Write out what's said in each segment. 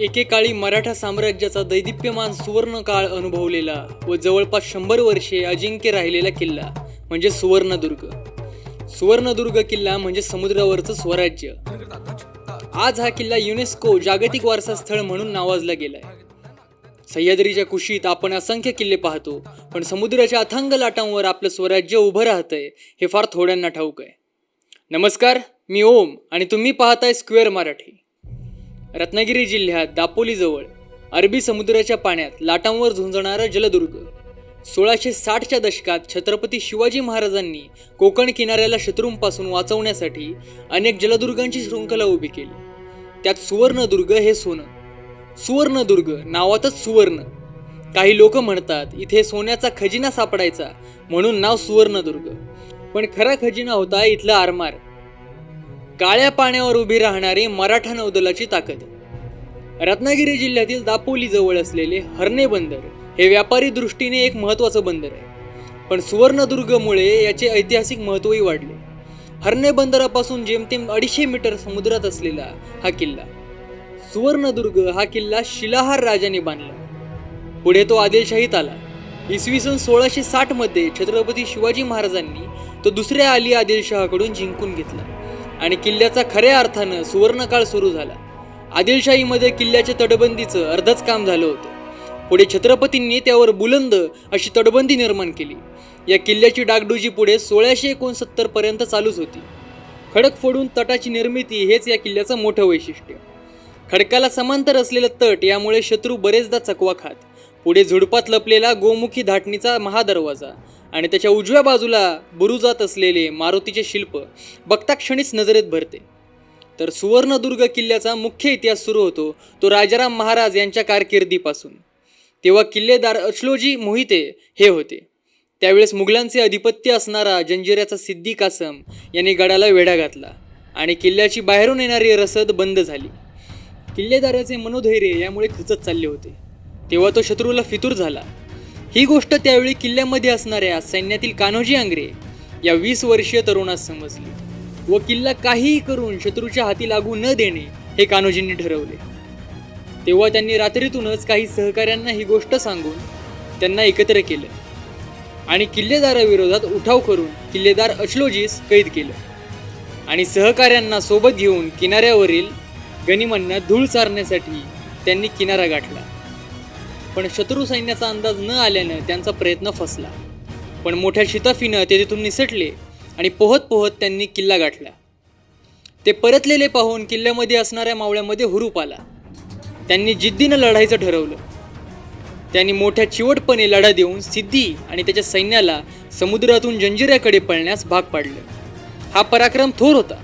एकेकाळी मराठा साम्राज्याचा दैदिप्यमान सुवर्ण काळ अनुभवलेला व जवळपास शंभर वर्षे अजिंक्य राहिलेला किल्ला म्हणजे सुवर्णदुर्ग. सुवर्णदुर्ग किल्ला म्हणजे समुद्रावरचं स्वराज्य. आज हा किल्ला युनेस्को जागतिक वारसा स्थळ म्हणून नावाजला गेलाय. सह्याद्रीच्या कुशीत आपण असंख्य किल्ले पाहतो पण समुद्राच्या अथांग लाटांवर आपलं स्वराज्य उभं राहतंय हे फार थोड्यांना ठाऊक आहे. नमस्कार मी ओम आणि तुम्ही पाहताय स्क्वेअर मराठी. रत्नागिरी जिल्ह्यात दापोलीजवळ अरबी समुद्राच्या पाण्यात लाटांवर झुंजणारा जलदुर्ग. सोळाशे साठच्या दशकात छत्रपती शिवाजी महाराजांनी कोकण किनाऱ्याला शत्रूंपासून वाचवण्यासाठी अनेक जलदुर्गांची शृंखला उभी केली. त्यात सुवर्णदुर्ग हे सोनं. सुवर्णदुर्ग नावातच सुवर्ण. काही लोक म्हणतात इथे सोन्याचा खजिना सापडायचा म्हणून नाव सुवर्णदुर्ग. पण खरा खजिना होता इथला आरमार. काळ्या पाण्यावर उभी राहणारी मराठा नौदलाची ताकद. रत्नागिरी जिल्ह्यातील दापोलीजवळ असलेले हरणे बंदर हे व्यापारी दृष्टीने एक महत्त्वाचं बंदर आहे. पण सुवर्णदुर्गमुळे याचे ऐतिहासिक महत्त्वही वाढले. हरणे बंदरापासून जेमतेम अडीचशे मीटर समुद्रात असलेला हा किल्ला सुवर्णदुर्ग हा किल्ला शिलाहार राजाने बांधला. पुढे तो आदिलशाहीत आला. इसवी सन सोळाशे साठमध्ये छत्रपती शिवाजी महाराजांनी तो दुसऱ्या अली आदिलशहाकडून जिंकून घेतला. आणि किल्ल्याचा खऱ्या अर्थानं सुवर्णकाळ सुरू झाला. आदिलशाहीमध्ये किल्ल्याच्या तटबंदीचं अर्धच काम झालं होतं. पुढे छत्रपतींनी त्यावर बुलंद अशी तटबंदी निर्माण केली. या किल्ल्याची डागडुजी पुढे सोळाशे एकोणसत्तर पर्यंत चालूच होती. खडक फोडून तटाची निर्मिती हेच या किल्ल्याचं मोठं वैशिष्ट्य. खडकाला समांतर असलेलं तट यामुळे शत्रू बरेचदा चकवा खात पुढे झुडपात लपलेला गोमुखी धाटणीचा महादरवाजा आणि त्याच्या उजव्या बाजूला बुरुजात असलेले मारुतीचे शिल्प बघता क्षणीच नजरेत भरते. तर सुवर्णदुर्ग किल्ल्याचा मुख्य इतिहास सुरू होतो तो राजाराम महाराज यांच्या कारकिर्दीपासून. तेव्हा किल्लेदार अचलोजी मोहिते हे होते. त्यावेळेस मुघलांचे अधिपत्य असणारा जंजिऱ्याचा सिद्दी कासम यांनी गडाला वेढा घातला आणि किल्ल्याची बाहेरून येणारी रसद बंद झाली. किल्लेदाराचे मनोधैर्य यामुळे खचत चालले होते. तेव्हा तो शत्रूला फितूर झाला. ही गोष्ट त्यावेळी किल्ल्यामध्ये असणाऱ्या सैन्यातील कान्होजी आंग्रे या वीस वर्षीय तरुणास समजली व किल्ला काहीही करून शत्रूच्या हाती लागू न देणे हे कान्होजींनी ठरवले. तेव्हा त्यांनी रात्रीतूनच काही सहकाऱ्यांना ही गोष्ट सांगून त्यांना एकत्र केलं आणि किल्लेदाराविरोधात उठाव करून किल्लेदार अश्लोजीस कैद केलं आणि सहकाऱ्यांना सोबत घेऊन किनाऱ्यावरील गनिमांना धूळ चारण्यासाठी त्यांनी किनारा गाठला. पण शत्रू सैन्याचा अंदाज न आल्यानं त्यांचा प्रयत्न फसला. पण मोठ्या शिताफीनं ते तिथून निसटले आणि पोहत पोहत त्यांनी किल्ला गाठला. ते परतलेले पाहून किल्ल्यामध्ये असणाऱ्या मावळ्यामध्ये हुरूप आला. त्यांनी जिद्दीनं लढायचं ठरवलं. त्यांनी मोठ्या चिवटपणे लढा देऊन सिद्धी आणि त्याच्या सैन्याला समुद्रातून जंजिऱ्याकडे पळण्यास भाग पाडलं. हा पराक्रम थोर होता.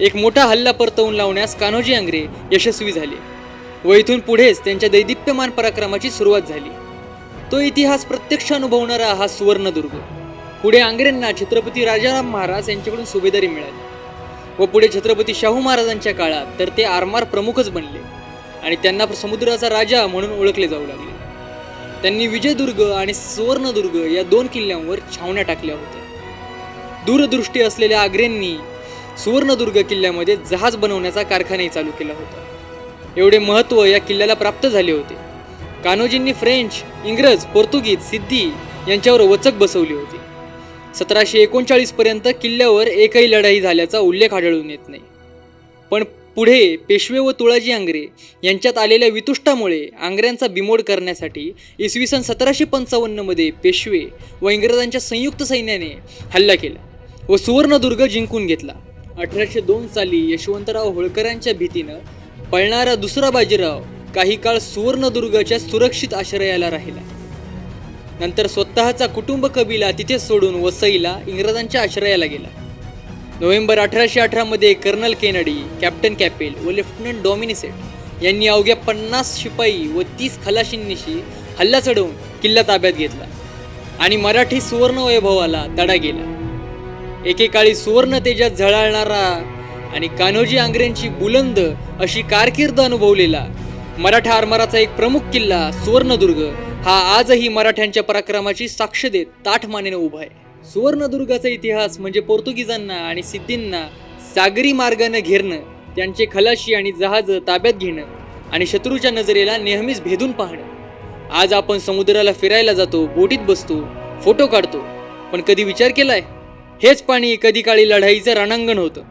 एक मोठा हल्ला परतवून लावण्यास कान्होजी आंग्रे यशस्वी झाले. व इथून पुढेच त्यांच्या दैदिप्यमान पराक्रमाची सुरुवात झाली. तो इतिहास प्रत्यक्ष अनुभवणारा हा सुवर्णदुर्ग. पुढे आंग्रेंना छत्रपती राजाराम महाराज यांच्याकडून सुभेदारी मिळाली. व पुढे छत्रपती शाहू महाराजांच्या काळात तर ते आरमार प्रमुखच बनले आणि त्यांना समुद्राचा राजा म्हणून ओळखले जाऊ लागले. त्यांनी विजयदुर्ग आणि सुवर्णदुर्ग या दोन किल्ल्यांवर छावण्या टाकल्या होत्या. दूरदृष्टी असलेल्या आग्रेंनी सुवर्णदुर्ग किल्ल्यामध्ये जहाज बनवण्याचा कारखानाही चालू केला होता. एवढे महत्त्व या किल्ल्याला प्राप्त झाले होते. कान्होजींनी फ्रेंच इंग्रज पोर्तुगीज सिद्धी यांच्यावर वचक बसवली होती. सतराशे एकोणचाळीसपर्यंत किल्ल्यावर एकही लढाई झाल्याचा उल्लेख आढळून येत नाही. पण पुढे पेशवे व तुळाजी आंग्रे यांच्यात आलेल्या वितुष्टामुळे आंग्र्यांचा बिमोड करण्यासाठी इसवी सन सतराशे पंचावन्नमध्ये पेशवे व इंग्रजांच्या संयुक्त सैन्याने हल्ला केला व सुवर्णदुर्ग जिंकून घेतला. अठराशे दोन साली यशवंतराव होळकरांच्या भीतीनं पळणारा दुसरा बाजीराव काही काळ सुवर्णदुर्गाच्या सुरक्षित आश्रयाला राहिला. नंतर स्वतःचा कुटुंब कबिला तिथे सोडून वसईला इंग्रजांच्या आश्रयाला गेला. नोव्हेंबर अठराशे अठरामध्ये कर्नल केनडी कॅप्टन कॅपेल व लेफ्टनंट डॉमिनिसेट यांनी अवघ्या पन्नास शिपाई व तीस खलाशींनीशी हल्ला चढवून किल्ला ताब्यात घेतला आणि मराठी सुवर्ण वैभवाला तडा गेला. एकेकाळी सुवर्ण तेजात झळाळणारा आणि कान्होजी आंग्रेंची बुलंद अशी कारकीर्द अनुभवलेला. मराठा आरमाराचा एक प्रमुख किल्ला सुवर्णदुर्ग हा आजही मराठ्यांच्या पराक्रमाची साक्ष देत ताठ मानेने उभा आहे. सुवर्णदुर्गाचा इतिहास म्हणजे पोर्तुगीजांना आणि सिद्धींना सागरी मार्गानं घेरणं त्यांचे खलाशी आणि जहाजं ताब्यात घेणं आणि शत्रूच्या नजरेला नेहमीच भेदून पाहणं. आज आपण समुद्राला फिरायला जातो बोटीत बसतो फोटो काढतो पण कधी विचार केलाय? हेच पाणी कधी काळी लढाईचं रणांगण होतं.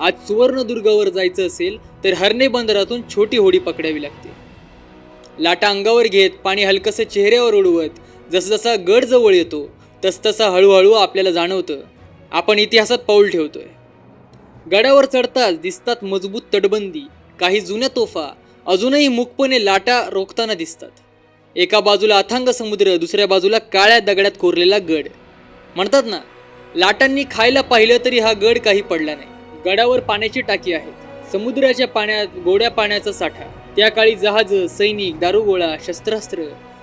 आज सुवर्णदुर्गावर जायचं असेल तर हरणे बंदरातून छोटी होडी पकडावी लागते. लाटा अंगावर घेत पाणी हलकसं चेहऱ्यावर उडवत जसजसा गड जवळ येतो तसतसा हळूहळू आपल्याला जाणवतं आपण इतिहासात पाऊल ठेवतोय. गडावर चढताच दिसतात मजबूत तटबंदी काही जुन्या तोफा अजूनही मुकपणे लाटा रोखताना दिसतात. एका बाजूला अथांग समुद्र दुसऱ्या बाजूला काळ्या दगडात कोरलेला गड. म्हणतात ना लाटांनी खायला पाहिलं तरी हा गड काही पडला नाही. गडावर पाण्याची टाकी आहेत समुद्राच्या पाण्यात गोड्या पाण्याचा साठा. त्या काळी जहाज सैनिक दारुगोळा शस्त्रास्त्र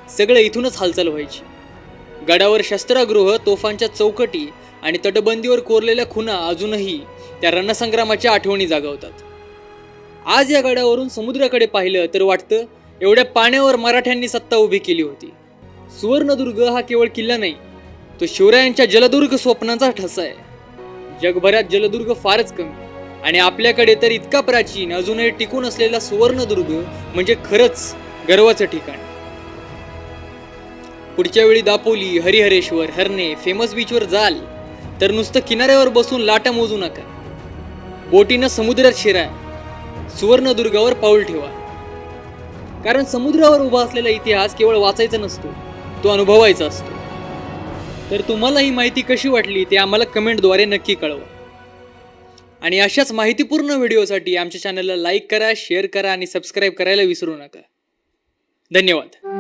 सगळं इथूनच हालचाल व्हायची. गडावर शस्त्रागृह तोफांच्या चौकटी आणि तटबंदीवर कोरलेल्या खुणा अजूनही त्या रणसंग्रामाच्या आठवणी जागवतात. आज या गडावरून समुद्राकडे पाहिलं तर वाटतं एवढ्या पाण्यावर मराठ्यांनी सत्ता उभी केली होती. सुवर्णदुर्ग हा केवळ किल्ला नाही तो शिवरायांच्या जलदुर्ग स्वप्नांचा ठसा आहे. जगभरात जलदुर्ग फारच कमी. आणि आपल्याकडे तर इतका प्राचीन अजूनही टिकून असलेला सुवर्णदुर्ग म्हणजे खरंच गर्वाचं ठिकाण. पुढच्या वेळी दापोली हरिहरेश्वर हरणे फेमस बीचवर जाल तर नुसतं किनाऱ्यावर बसून लाटा मोजू नका. बोटीनं समुद्रात शिरा सुवर्णदुर्गावर पाऊल ठेवा. कारण समुद्रावर उभा असलेला इतिहास केवळ वाचायचा नसतो तो अनुभवायचा असतो. तर तुम्हाला ही माहिती कशी वाटली ते आम्हाला कमेंटद्वारे नक्की कळवा. आणि अशाच माहितीपूर्ण व्हिडिओसाठी आमच्या चॅनलला लाईक करा शेअर करा आणि सबस्क्राईब करायला विसरू नका. धन्यवाद.